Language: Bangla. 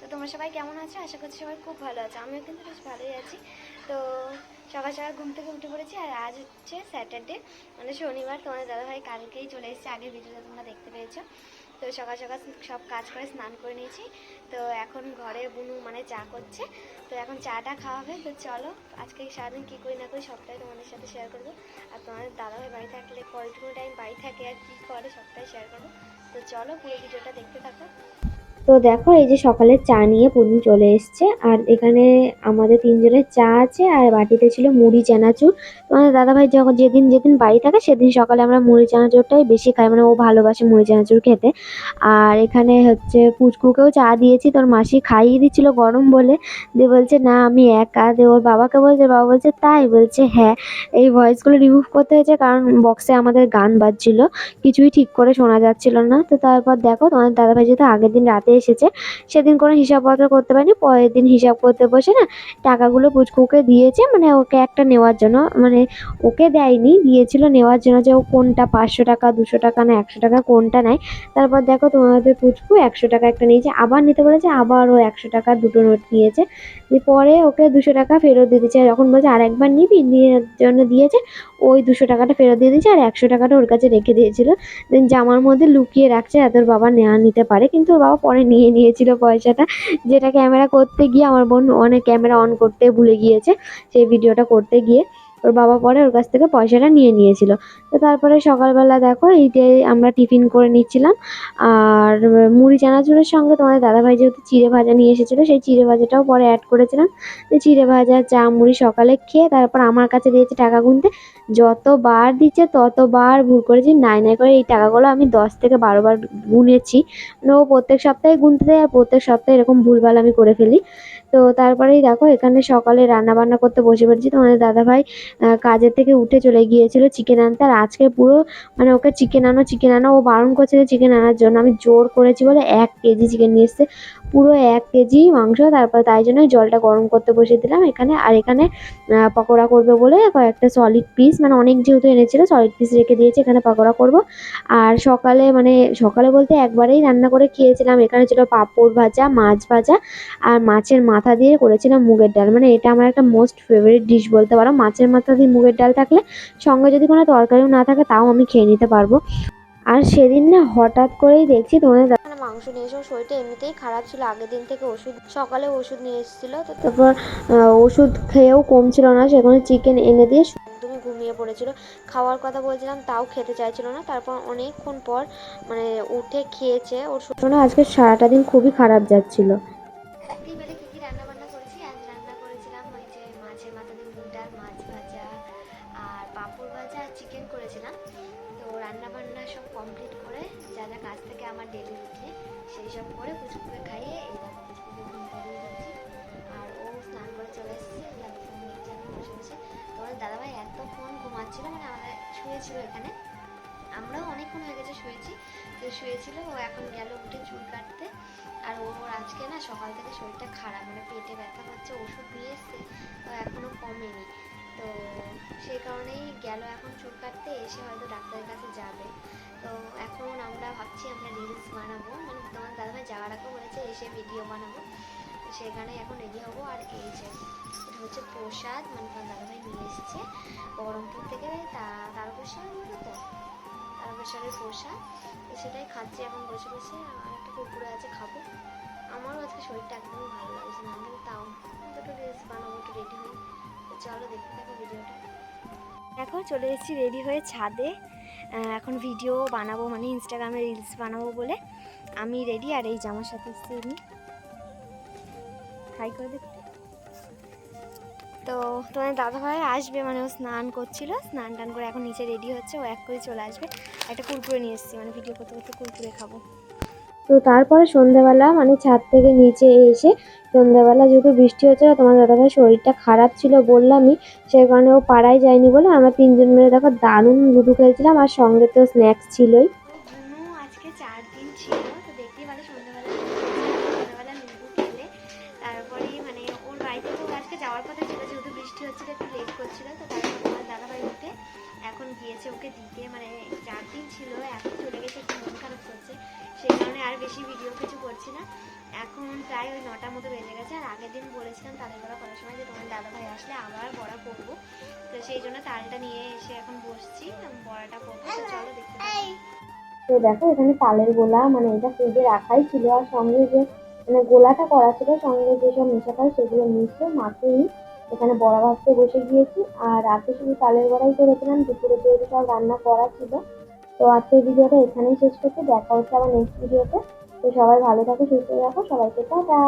তো তোমরা সবাই কেমন আছো? আশা করছি সবাই খুব ভালো আছো। আমিও কিন্তু বেশ ভালোই আছি। তো সকাল সকাল ঘুম থেকে উঠে পড়েছি আর আজ হচ্ছে স্যাটারডে মানে শনিবার। তোমাদের দাদাভাই কালকেই চলে এসেছে। আগের ভিডিওটা তোমরা দেখতে পেয়েছ। তো সকাল সকাল সব কাজ করে স্নান করে নিয়েছি। তো এখন ঘরে বুনু মানে চা করছে। তো এখন চাটা খাওয়া হবে। তো চলো, আজকে সারাদিন কী করি না করি সবটাই তোমাদের সাথে শেয়ার করব। আর তোমাদের দাদাভাই বাড়ি থাকলে পরেটুকু টাইম বাড়ি থাকে আর কী করে, সবটাই শেয়ার করব। তো চলো পুরো ভিডিওটা দেখতে থাকো। তো দেখো, এই যে সকালে চা নিয়ে পূর্ণ চলে এসছে। আর এখানে আমাদের তিনজনের চা আছে, আর বাটিতে ছিল মুড়ি, চানাচুর। তোমাদের দাদাভাই যখন যেদিন যেদিন বাড়ি থাকে, সেদিন সকালে আমরা মুড়ি, চানাচুরটাই বেশি খাই। মানে ও ভালোবাসে মুড়ি, চানাচুর খেতে। আর এখানে হচ্ছে পুচকুকেও চা দিয়েছি, তোর মাসি খাইয়ে দিচ্ছিল গরম বলে। দিয়ে বলছে, না, আমি একা। দিয়ে ওর বাবাকে বলছে, বাবা বলছে, তাই? বলছে হ্যাঁ। এই ভয়েসগুলো রিমুভ করতে হয়েছে, কারণ বক্সে আমাদের গান বাজছিল। কিছুই ঠিক করে শোনা যাচ্ছিল না। তো তারপর দেখো, তোমাদের দাদাভাই যেহেতু আগের দিন রাতে এসেছে। সেদিন কোনো হিসাবপত্র করতে পারিনি, পরের দিন হিসাব করতে বসে না টাকাগুলো পুচকুকে দিয়েছে মানে ওকে একটা নেওয়ার জন্য মানে ওকে দেয়নি, দিয়েছিল নেওয়ার জন্য যে ও কোনটা পাঁচশো টাকা, দুশো টাকা না, একশো টাকা কোনটা নেয়। তারপর দেখো তোমাদের পুচকু একশো টাকা একটা নিয়েছে, আবার নিতে বলেছে, আবার ও একশো টাকা দুটো নোট নিয়েছে। দিয়ে পরে ওকে দুশো টাকা ফেরত দিয়ে দিচ্ছে যখন বলছে আর একবার নিবি জন্য দিয়েছে, ওই দুশো টাকাটা ফেরত দিয়ে দিয়েছে, আর একশো টাকাটা ওর কাছে রেখে দিয়েছিল। দেন জামার মধ্যে লুকিয়ে রাখছে ওর বাবা নেওয়া নিতে পারে, কিন্তু ওর বাবা পরে নিয়ে নিয়েছিল পয়সাটা, যেটা ক্যামেরা করতে গিয়ে আমার বোন অনেক ক্যামেরা অন করতে ভুলে গিয়েছে, সেই ভিডিওটা করতে গিয়ে। ওর বাবা পরে ওর কাছ থেকে পয়সাটা নিয়ে নিয়েছিল। তো তারপরে সকালবেলা দেখো, এই যে আমরা টিফিন করে নিচ্ছিলাম। আর মুড়ি চানাচুরের সঙ্গে তোমাদের দাদাভাই যেহেতু চিড়ে ভাজা নিয়ে এসেছিল, সেই চিড়ে ভাজাটাও পরে অ্যাড করেছিলাম। তো চিড়ে ভাজা, চা, মুড়ি সকালে খেয়ে তারপর আমার কাছে দিয়েছে টাকা গুনতে। যতবার দিচ্ছে ততবার ভুল করেছি, নাই নাই করে এই টাকাগুলো আমি দশ থেকে বারো বার গুনেছি। মানে ও প্রত্যেক সপ্তাহে গুনতে দেয় আর প্রত্যেক সপ্তাহে এরকম ভুলভাল আমি করে ফেলি। তো তারপরেই দেখো, এখানে সকালে রান্না বান্না করতে বসে পড়েছি। তোমাদের দাদাভাই কাজের থেকে উঠে চলে গিয়েছিল চিকেন আনতে। আর আজকে পুরো মানে ওকে চিকেন আনো চিকেন আনো, ও বারণ করছে চিকেন আনার জন্য। আমি জোর করেছি বলে এক কেজি চিকেন নিয়ে এসছে। পুরো এক কেজি মাংস, তারপর তাই জন্য জলটা গরম করতে বসিয়ে দিলাম এখানে। আর এখানে পকোড়া করবে বলে কয়েকটা সলিড পিস মানে অনেক যেহেতু এনেছিল সলিড পিস রেখে দিয়েছে, এখানে পকোড়া করব। আর সকালে মানে সকালে বলতে একবারেই রান্না করে খেয়েছিলাম। এখানে ছিল পাঁপড় ভাজা, মাছ ভাজা, আর মাছের মাথা দিয়ে করেছিলাম মুগের ডাল। মানে এটা আমার একটা মোস্ট ফেভারিট ডিশ বলতে পারো। মাছের মাথা দিয়ে মুগের ডাল থাকলে সঙ্গে যদি কোনো তরকারিও না থাকে তাও আমি খেয়ে নিতে পারব। আর সেদিন না হঠাৎ করেই দেখছি তোমাদের দাদা মাংস নিয়ে এসে ওর শরীরটা এমনিতেই খারাপ ছিল। আগের দিন থেকে ওষুধ সকালে ওষুধ নিয়ে এসেছিল। তো তারপর ওষুধ খেয়েও কমছিল না। সেখানে চিকেন এনে দিয়ে একদমই ঘুমিয়ে পড়েছিল। খাওয়ার কথা বলছিলাম তাও খেতে চাইছিল না। তারপর অনেকক্ষণ পর মানে উঠে খেয়েছে ওর শরীর। আজকে সারাটা দিন খুবই খারাপ যাচ্ছিল। কি রান্না বান্না করেছি, আজ রান্না করেছিলাম ওই যে মাছের মাথা দিয়ে মুগ মাছ ভাজা আর পাঁপড় ভাজা আর চিকেন করেছিলাম। তো রান্না বান্না সব কমপ্লিট করে যা যা কাজ থেকে আমার ডেলি রুটিনে সেই সব করে পুচকুকে খাইয়ে এই আর ও স্নান করে চলে এসেছে ফোন বসে তোমাদের দাদাভাই এতক্ষণ ঘুমাচ্ছিল মানে আমাদের শুয়েছিল এখানে। আমরাও অনেকক্ষণ হয়ে গেছে শুয়েছি। তো শুয়েছিল, ও এখন গেল উঠে চুল কাটতে। আর ওর আজকে না সকাল থেকে শরীরটা খারাপ মানে পেটে ব্যথা হচ্ছে, ওষুধ নিয়ে এসছে, তো এখনও কমেনি। তো সেই কারণেই গেল এখন চুল কাটতে, এসে হয়তো ডাক্তারের কাছে যাবে। তো এখন আমরা ভাবছি আমরা রিলস বানাবো মানে তোমার দাদাভাই যাওয়ার আগেও বলেছে এসে ভিডিও বানাবো। সেখানে এখন রেডি হব, আর এই যে, এটা হচ্ছে প্রসাদ মানে তোমার দাদাভাই নিয়ে এসেছে, বহরমপুর থেকে, তা তারকেশ্বর তো তারকেশ্বরের প্রসাদ তো সেটাই খাচ্ছি এখন বসে বসে, আর একটা কুকুরে আছে, খাব। আমারও আজকে শরীরটা একদমই ভালো লাগছে না, আমি তাও দুটো রিলস বানাবো, একটু রেডি হই। চলো দেখতে থাকো ভিডিওটা। এখন চলে এসেছি রেডি হয়ে ছাদে। এখন ভিডিও বানাবো মানে ইনস্টাগ্রামে রিলস বানাবো বলে। আমি রেডি আর এই জামার সাথে এসেছি হাই করে দেখতে তো তোমার দাদাভাই আসবে মানে ও স্নান করছিল স্নান টান করে এখন নিচে রেডি হচ্ছে ও এক করে চলে আসবে। একটা কুরকুরে নিয়ে এসেছি মানে ভিডিও করতে করতে কুরকুরে খাব। তো তারপরে সন্ধ্যাবেলা মানে ছাদ থেকে নিচে এসে সন্ধ্যাবেলা যেহেতু বৃষ্টি হচ্ছে আর তোমার দাদাভাই শরীরটা খারাপ ছিল বললামই সেই কারণে ও পাড়ায় যায়নি বলে আমরা তিনজন মিলে দেখো দারুণ লুডু খেলছিলাম আর সঙ্গে তো স্ন্যাক্স ছিলই। আজকে চার দিন ছিল। বৃষ্টি হচ্ছিল একটু লেট করছিল, তো তারপর তোমার দাদাভাই উঠে এখন গিয়েছে ওকে দিতে। মানে চার দিন ছিল, এখন চলে গেছে, একটু মন খারাপ করছে। সেই কারণে আর বেশি ভিডিও কিছু করছি না। এখন প্রায় ওই নটার মতো বেজে গেছে, আর আগের দিন বলেছিলাম তালের বড়া করার সময় যে তোমার দাদাভাই আসলে আবার বড়া করব। তো সেই জন্য তালটা নিয়ে এসে এখন বসছি বড়াটা করব। চলো দেখতে তো দেখো, এখানে তালের গোলা মানে এটা ফ্রিজে রাখাই ছিল, আর সঙ্গে যে মানে গোলাটা করা ছিল, সঙ্গে যেসব মেশাকাল সেগুলো মিশে মাখিয়ে এখানে বড়া ভাজতে বসে গিয়েছি আর রাতে শুধু তালের বড়াই করেছিলাম, দুপুরে যেহেতু সব রান্না করা ছিল। তো আজকের ভিডিওটা এখানেই শেষ করছি, দেখা হচ্ছে আবার নেক্সট ভিডিওতে তো সবাই ভালো থাকো, সুস্থ থাকো, সবাইকে টাটা।